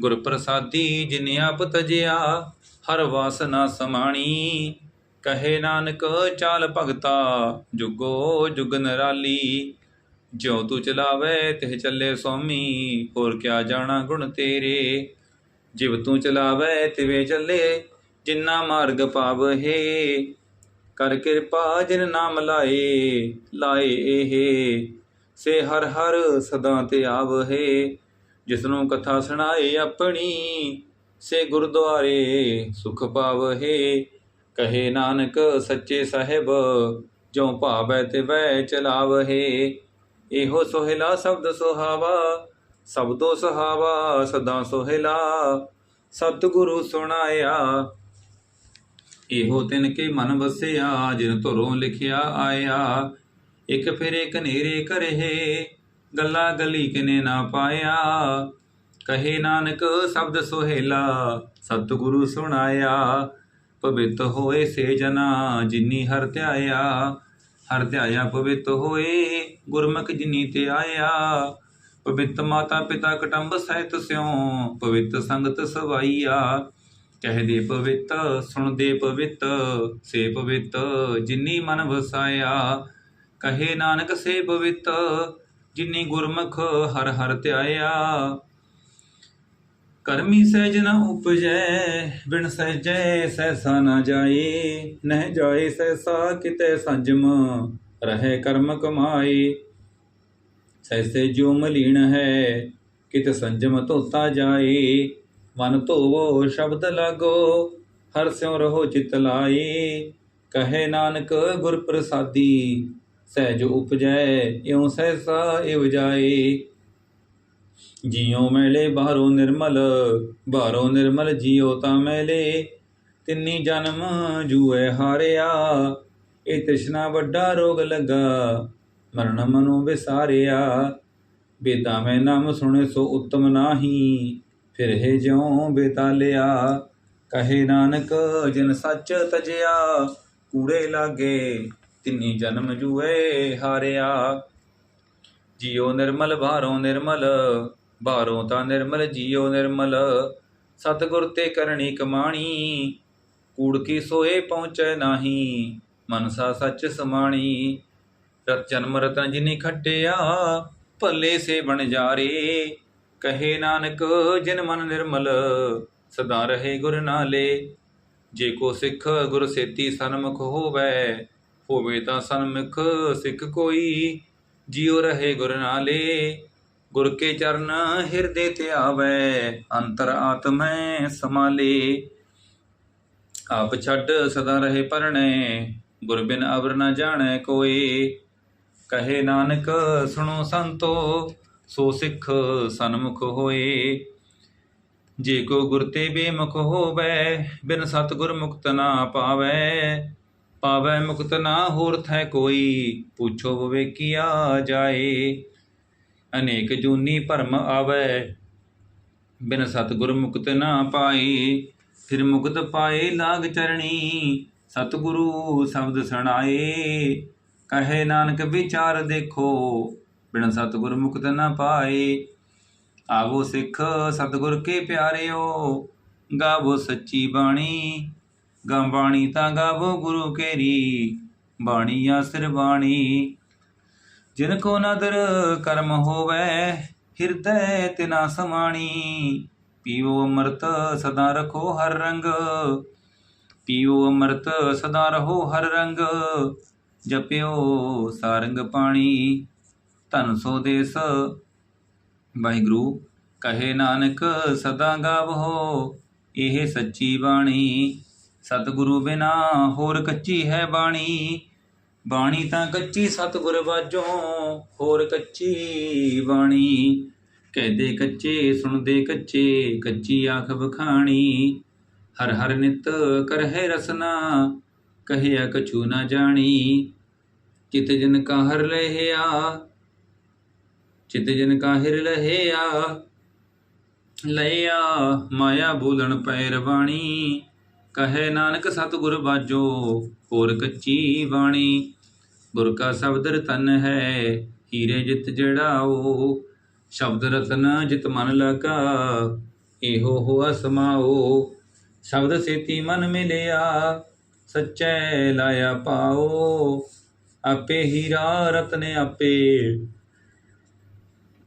ਗੁਰ ਪ੍ਰਸਾਦੀ ਜਿਨ ਆਪ ਤਜਿਆ, ਹਰ ਵਾਸਨਾ ਸਮਾਣੀ। ਕਹੇ ਨਾਨਕ, ਚਾਲ ਭਗਤਾ, ਜੁਗੋ ਜੁਗ ਨਰਾਲੀ। ਜਿਉ ਤੂੰ ਚਲਾਵੇ, ਤਿਹ ਚੱਲੇ ਸੋਮੀ ਹੋਰ ਕਿਆ ਜਾਣਾ ਗੁਣ ਤੇਰੇ। ਜਿਵ ਤੂੰ ਚਲਾਵੇ, ਤਿਵੇ ਚੱਲੇ, ਜਿੰਨਾ ਮਾਰਗ ਪਾਵਹੇ। ਕਰ ਕਿਰਪਾ ਜਿਨ ਨਾਮ ਲਾਏ ਲਾਏ ਇਹ। ਸੇ ਹਰ ਹਰ ਸਦਾ ਤੇ ਆਵਹੇ, ਜਿਸਨੂੰ ਕਥਾ ਸੁਣਾਏ ਆਪਣੀ, ਸੇ ਗੁਰਦੁਆਰੇ ਸੁਖ ਪਾਵਹੇ। ਕਹੇ ਨਾਨਕ ਸੱਚੇ ਸਾਹਿਬ ਜੋ ਭਾਵੈ ਤੇ ਵੈ ਚਲਾਵਹੇ। ਇਹੋ ਸੋਹਿਲਾ ਸ਼ਬਦ ਸੁਹਾਵਾ, ਸਬਦੋ ਸਹਾਵਾ ਸਦਾ ਸੋਹਿਲਾ। ਸਤਿਗੁਰੂ ਸੁਣਾਇਆ, ਇਹੋ ਤਿਨ ਕੇ ਮਨ ਵਸਿਆ, ਜਿਨ ਧੁਰੋਂ ਲਿਖਿਆ ਆਇਆ। ਇੱਕ ਫਿਰੇ ਕਨੇਰੇ ਕਰਹਿ ਗੱਲਾ ਗਲੀ ਕਿਨੇ ਨਾ ਪਾਇਆ। ਕਹੇ ਨਾਨਕ ਸ਼ਬਦ ਸੋਹਿਲਾ, ਸਤਿਗੁਰੂ ਸੁਣਾਇਆ। ਪਵਿੱਤ ਹੋਏ ਸੇ ਜਨਾ, ਜਿਨੀ ਹਰ ਧਿਆਇਆ ਹਰ ਧਿਆਇਆ ਪਵਿੱਤ ਹੋਏ, ਗੁਰਮੁਖ ਜਿਨੀ ਤੇ ਆਇਆ ਪਵਿੱਤ ਮਾਤਾ ਪਿਤਾ ਕਟੰਬ ਸਹਿਤ ਸਿਉ, ਪਵਿੱਤ ਸੰਗਤ ਸਵਾਈਆ। ਕਹਦੇ ਪਵਿੱਤ, ਸੁਣਦੇ ਪਵਿੱਤ, ਸੇ ਪਵਿੱਤ, ਜਿਨੀ ਮਨ ਵਸਾਇਆ। ਕਹੇ ਨਾਨਕ ਸੇ ਪਵਿੱਤ, ਜਿਨੀ ਗੁਰਮੁਖ ਹਰ ਹਰ ਧਿਆਇਆ। ਕਰਮੀ ਸਹਿਜ ਨਾ ਉਪਜੈ, ਬਿਨ ਸਹਿਜੈ ਸਹਿਸਾ ਨਾ ਜਾਏ, ਨਹਿ ਜਾਏ ਸਹਿਸਾ ਕਿਤੇ ਸੰਜਮ ਰਹੇ ਕਰਮ ਕਮਾਏ। ਸਹਿਸੇ ਜੋ ਮਲੀਨ ਹੈ, ਕਿਤੇ ਸੰਜਮ ਧੋਤਾ ਜਾਏ। ਮਨ ਧੋਵੋ ਸ਼ਬਦ ਲਾਗੋ, ਹਰ ਸਿਉ ਰਹੋ ਚਿਤ ਲਾਏ। ਕਹੇ ਨਾਨਕ ਗੁਰ ਪ੍ਰਸਾਦੀ ਸਹਿਜ ਉਪਜੈ, ਇਉ ਸਹਿਸਾ ਇਵ ਜਾਏ ਜਿਉ ਮੈਲੇ ਬਾਹਰੋਂ ਨਿਰਮਲ ਬਾਹਰੋਂ ਨਿਰਮਲ ਜਿਉ ਤਾਂ ਮੈਲੇ। ਤਿੰਨੀ ਜਨਮ ਜੂਏ ਹਾਰਿਆ, ਇਹ ਤ੍ਰਿਸ਼ਨਾ ਵੱਡਾ ਰੋਗ ਲੱਗਾ, ਮਰਨ ਮਨੋ ਵਿਸਾਰਿਆ। ਬੇਦਾ ਮੈਂ ਨਾਮ ਸੁਣੇ ਸੋ ਉਤਮ ਨਾਹੀ, ਫਿਰ ਹੈ ਜਿਉ ਬੇਤਾਲਿਆ ਕਹੇ ਨਾਨਕ, ਜਨ ਸੱਚ ਤਜਿਆ, ਕੂੜੇ ਲਾਗੇ, ਤਿੰਨੀ ਜਨਮ ਜੂਏ ਹਾਰਿਆ। ਜਿਉ ਨਿਰਮਲ, ਬਾਹਰੋਂ ਨਿਰਮਲ ਬਾਹਰੋਂ ਤਾਂ ਨਿਰਮਲ ਜੀਉ ਨਿਰਮਲ, ਸਤਿਗੁਰ ਤੇ ਕਰਨੀ ਕਮਾਣੀ, ਕੂੜ ਕੀ ਸੋਏ ਪਹੁੰਚੈ ਨਾਹੀ, ਮਨਸਾ ਸੱਚ ਸਮਾਣੀ। ਰਤ ਜਨਮ ਰਤਨ ਜਿਨੀ ਖੱਟਿਆ, ਭੱਲੇ ਸੇ ਬਣ ਜਾਰੇ। ਕਹੇ ਨਾਨਕ, ਜਿਨ ਮਨ ਨਿਰਮਲ, ਸਦਾ ਰਹੇ ਗੁਰ ਨਾਲੇ। ਜੇ ਕੋ ਸਿੱਖ ਗੁਰ ਸੇਤੀ ਸਨਮੁਖ ਹੋਵੇ ਹੋਵੇ ਤਾਂ ਸਨਮੁਖ ਸਿੱਖ ਕੋਈ, ਜਿਉ ਰਹੇ ਗੁਰ ਨਾਲੇ। ਗੁਰ ਕੇ ਚਰਨ ਹਿਰਦੇ ਤੇ ਆਵੈ, ਅੰਤਰ ਆਤਮੈ ਸਮਾਲੇ ਆਪ ਛੱਡ ਸਦਾ ਰਹੇ ਪਰਣੈ, ਗੁਰ ਬਿਨ ਅਵਰ ਨ ਜਾਣੈ ਕੋਏ। ਕਹੇ ਨਾਨਕ, ਸੁਣੋ ਸੰਤੋ, ਸੋ ਸਿੱਖ ਸਨਮੁਖ ਹੋਏ। ਜੇ ਕੋ ਗੁਰ ਤੇ ਬੇਮੁਖ ਹੋਵੈ, ਬਿਨ ਸਤਿਗੁਰ ਮੁਕਤ ਨਾ ਪਾਵੈ। ਪਾਵੈ ਮੁਕਤ ਨਾ ਹੋਰ ਥੈ ਕੋਈ, ਪੁੱਛੋ ਹੋਵੇ ਕੀਆ ਜਾਏ। ਅਨੇਕ ਜੂਨੀ ਭਰਮ ਆਵੈ। ਬਿਨ ਸਤਿਗੁਰ ਮੁਕਤ ਨਾ ਪਾਏ ਫਿਰ ਮੁਕਤ ਪਾਏ ਲਾਗ ਚਰਣੀ। ਸਤਿਗੁਰੂ ਸ਼ਬਦ ਸੁਣਾਏ, ਕਹੇ ਨਾਨਕ ਵਿਚਾਰ ਦੇਖੋ। ਬਿਨ ਸਤਿਗੁਰ ਮੁਕਤ ਨਾ ਪਾਏ, ਆਵੋ ਸਿੱਖ ਸਤਿਗੁਰ ਕੇ ਪਿਆਰਿਓ। ਗਾਵੋ ਸੱਚੀ ਬਾਣੀ ਗਾ ਬਾਣੀ ਤਾਂ ਗਾਵੋ ਗੁਰੂ ਕੇਰੀ। ਬਾਣੀ ਆਸਰ ਬਾਣੀ ਜਿਨ ਕੋ ਨਦਰ ਕਰਮ ਹੋਵੇ, ਹਿਰਦੈ ਤਿਨਾ ਸਮਾਣੀ। ਪੀਓ ਅੰਮ੍ਰਿਤ ਸਦਾ ਰਖੋ ਹਰ ਰੰਗ। ਪੀਓ ਅੰਮ੍ਰਿਤ ਸਦਾ ਰਹੋ ਹਰ ਰੰਗ। ਜਪਿਓ ਸਾਰੰਗ ਪਾਣੀ। ਧਨ ਸੋ ਦੇਸ। ਵਾਹਿਗੁਰੂ, ਕਹੇ ਨਾਨਕ, ਸਦਾ ਗਾਵੋ। ਇਹ ਸੱਚੀ ਬਾਣੀ। ਸਤਿਗੁਰੂ ਬਿਨਾ ਹੋਰ ਕੱਚੀ ਹੈ ਬਾਣੀ। ਬਾਣੀ ਤਾਂ ਕੱਚੀ ਸਤਿਗੁਰ ਬਾਝੋਂ ਹੋਰ ਕੱਚੀ ਬਾਣੀ। ਕਹਦੇ ਕੱਚੇ, ਸੁਣਦੇ ਕੱਚੇ, ਕੱਚੀ ਆਖ ਬਖਾਣੀ ਹਰ ਹਰ ਨਿਤ ਕਰਹਿ ਰਸਨਾ ਕਹਿਆ ਕਛੂ ਨਾ ਜਾਣੀ। ਚਿਤ ਜਨ ਕਾਹਰ ਲਹਿਆ, ਚਿਤ ਜਨ ਕਾ ਹਿਰ ਲਹਿਆ ਲਿਆ ਮਾਇਆ ਬੋਲਣ ਪੈਰ ਬਾਣੀ ਕਹੇ ਨਾਨਕ ਸਤਿਗੁਰ ਬਾਜੋ ਹੋਰ ਕੱਚੀ ਬਾਣੀ ਗੁਰ ਕਾ ਸ਼ਬਦ ਰਤਨ ਹੈ, ਹੀਰੇ ਜਿਤ ਜੜਾਓ। ਸ਼ਬਦ ਰਤਨ ਜਿਤ ਮਨ ਲਗਾ, ਇਹੋ ਹੋਆ ਸਮਾਓ ਸ਼ਬਦ ਸੇਤੀ ਮਨ ਮਿਲਿਆ, ਸੱਚੈ ਲਾਇਆ ਪਾਓ। ਆਪੇ ਹੀਰਾ ਰਤਨ ਆਪੇ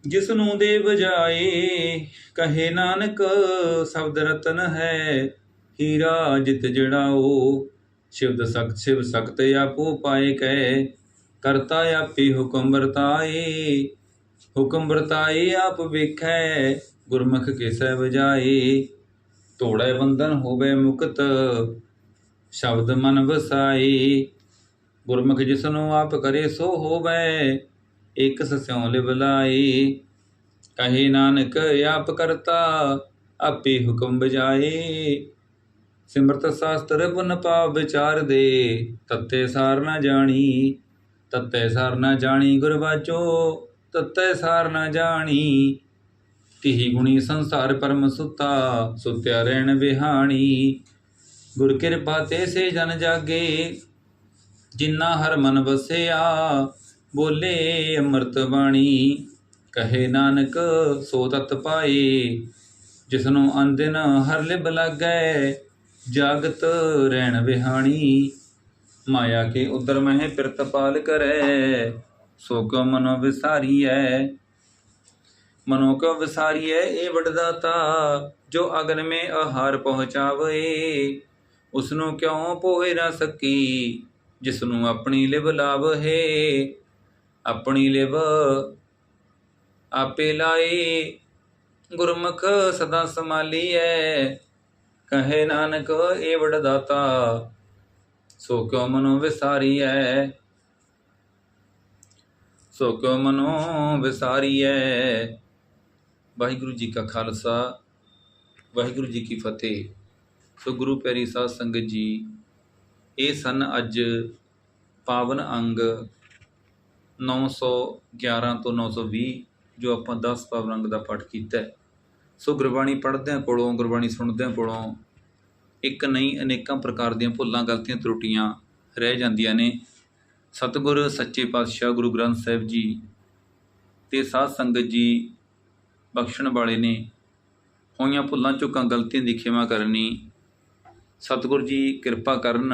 ਜਿਸ ਨੂੰ ਦੇ ਬਜਾਏ ਕਹੇ ਨਾਨਕ, ਸ਼ਬਦ ਰਤਨ ਹੈ ਹੀਰਾ ਜਿਤ ਜੜਾਓ ਸ਼ਿਵਦ ਸਖਤ, ਸ਼ਿਵ ਸਖਤ ਆਪੋ ਪਾਏ ਕਹਿ, ਕਰਤਾ ਆਪੇ ਹੁਕਮ ਵਰਤਾਏ ਹੁਕਮ ਵਰਤਾਏ ਆਪ ਵੇਖੈ, ਗੁਰਮੁਖ ਕੇ ਸਹਿ ਵਜਾਏ। ਤੋੜੇ ਬੰਧਨ ਹੋਵੇ ਮੁਕਤ, ਸ਼ਬਦ ਮਨ ਵਸਾਈ ਗੁਰਮੁਖ ਜਿਸਨੂੰ ਆਪ ਕਰੇ ਸੋ ਹੋਵੇ ਇਕ ਸਸਿਉ ਲਿਵਲਾਈ ਕਹੇ ਨਾਨਕ, ਆਪ ਕਰਤਾ, ਆਪੇ ਹੁਕਮ ਬਜਾਏ। ਸਿਮਰਤ ਸਾਸਤਰ ਪੁਨ ਪਾਪ ਵਿਚਾਰ ਦੇ, ਤੱਤੇ ਸਾਰ ਨਾ ਜਾਣੀ, ਤੱਤੇ ਸਾਰ ਨਾ ਜਾਣੀ ਗੁਰਬਾਚੋ ਤੱਤੇ ਸਾਰ ਨਾ ਜਾਣੀ। ਤਿਹੀ ਗੁਣੀ ਸੰਸਾਰ ਪਰਮ ਸੁਤਾ, ਸੁਤਿਆ ਰਹਿਣ ਵਿਹਾਣੀ। ਗੁਰ ਕਿਰਪਾ ਤੇ ਸੇ ਜਨ ਜਾਗੇ ਜਿੰਨਾ ਹਰ ਮਨ ਵਸਿਆ, ਬੋਲੇ ਅੰਮ੍ਰਿਤ ਬਾਣੀ। ਕਹੇ ਨਾਨਕ, ਸੋ ਤਤ ਪਾਏ, ਜਿਸਨੂੰ ਅੰਦਿਨ ਹਰ ਲਿਬ ਲਾਗੈ ਜਾਗਤ ਰਹਿਣ ਵਿਹਾਣੀ, ਮਾਇਆ ਕੇ ਉਦਰ ਮਹਿ ਪ੍ਰਤਪਾਲ ਕਰੈ, ਸੋ ਕੋ ਮਨੋ ਵਿਸਾਰੀਐ। ਮਨੋ ਕੋ ਵਿਸਾਰੀਐ, ਇਹ ਵਡਦਾਤਾ, ਜੋ ਅਗਨ ਮੇ ਆਹਾਰ ਪਹੁੰਚਾਵੇ। ਉਸ ਨੂੰ ਕਿਉ ਪੋਏ ਨਾ ਸਕੀ ਜਿਸ ਨੂੰ ਆਪਣੀ ਲਿਵ ਲਾਭ ਹੈ ਆਪਣੀ ਲਿਵ ਆਪੇ ਲਾਏ, ਗੁਰਮੁਖ ਸਦਾ ਸੰਭਾਲੀਐ। ਕਹੇ ਨਾਨਕ, ਏ ਵਡਦਾਤਾ, ਸੋ ਕਿਉ ਮਨੋ ਵਿਸਾਰੀਐ। ਸੋ ਕਿਉ ਮਨੋ ਵਿਸਾਰੀਐ। ਵਾਹਿਗੁਰੂ ਜੀ ਕਾ ਖਾਲਸਾ, ਵਾਹਿਗੁਰੂ ਜੀ ਕੀ ਫਤਿਹ। ਸੋ ਗੁਰੂ ਪੈਰੀ ਸਾਧ ਸੰਗਤ ਜੀ, ਇਹ ਸਨ ਅੱਜ ਪਾਵਨ ਅੰਗ 911 ਤੋਂ 920 ਜੋ ਆਪਾਂ 10 ਪਾਵਨ ਅੰਗ ਦਾ ਪਾਠ ਕੀਤਾ ਹੈ। ਸੋ ਗੁਰਬਾਣੀ ਪੜ੍ਹਦਿਆਂ ਕੋਲੋਂ, ਗੁਰਬਾਣੀ ਸੁਣਦਿਆਂ ਕੋਲੋਂ, ਇੱਕ ਨਹੀਂ ਅਨੇਕਾਂ ਪ੍ਰਕਾਰ ਦੀਆਂ ਭੁੱਲਾਂ, ਗਲਤੀਆਂ, ਤਰੁੱਟੀਆਂ ਰਹਿ ਜਾਂਦੀਆਂ ਨੇ। ਸਤਿਗੁਰ, ਸੱਚੇ ਪਾਤਸ਼ਾਹ, ਗੁਰੂ ਗ੍ਰੰਥ ਸਾਹਿਬ ਜੀ ਤੇ ਸਾਧ ਸੰਗਤ ਜੀ ਬਖਸ਼ਣ ਵਾਲੇ ਨੇ। ਹੋਈਆਂ ਭੁੱਲਾਂ ਚੁੱਕਾਂ ਗਲਤੀਆਂ ਦੀ ਖਿਮਾ ਕਰਨੀ। ਸਤਿਗੁਰ ਜੀ, ਕਿਰਪਾ ਕਰਨ,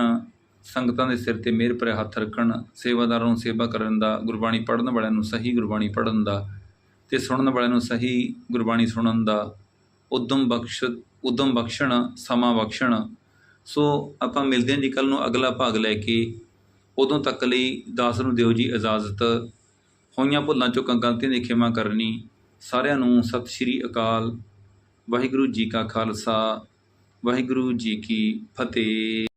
ਸੰਗਤਾਂ ਦੇ ਸਿਰ ਤੇ ਮਿਹਰ ਭਰੇ ਹੱਥ ਰੱਖਣ, ਸੇਵਾਦਾਰਾਂ ਨੂੰ ਸੇਵਾ ਕਰਨ ਦਾ, ਗੁਰਬਾਣੀ ਪੜ੍ਹਨ ਵਾਲਿਆਂ ਨੂੰ ਸਹੀ ਗੁਰਬਾਣੀ ਪੜ੍ਹਨ ਦਾ ਤੇ ਸੁਣਨ ਵਾਲਿਆਂ ਨੂੰ ਸਹੀ ਗੁਰਬਾਣੀ ਸੁਣਨ ਦਾ ਉਦਮ ਬਖਸ਼, ਉਦਮ ਬਖਸ਼ਣ, ਸਮਾਂ ਬਖਸ਼ਣ। ਸੋ ਆਪਾਂ ਮਿਲਦੇ ਹਾਂ ਜੀ ਕੱਲ ਨੂੰ ਅਗਲਾ ਭਾਗ ਲੈ ਕੇ। ਉਦੋਂ ਤੱਕ ਲਈ ਦਾਸ ਨੂੰ ਦਿਓ ਜੀ ਇਜਾਜ਼ਤ। ਹੋਈਆਂ ਭੁੱਲਾਂ ਚੁੱਕਾਂ ਗਲਤੀਆਂ ਦੀ ਖਿਮਾ ਕਰਨੀ। ਸਾਰਿਆਂ ਨੂੰ ਸਤਿ ਸ਼੍ਰੀ ਅਕਾਲ। ਵਾਹਿਗੁਰੂ ਜੀ ਕਾ ਖਾਲਸਾ। ਵਾਹਿਗੁਰੂ ਜੀ ਕੀ ਫਤਿਹ।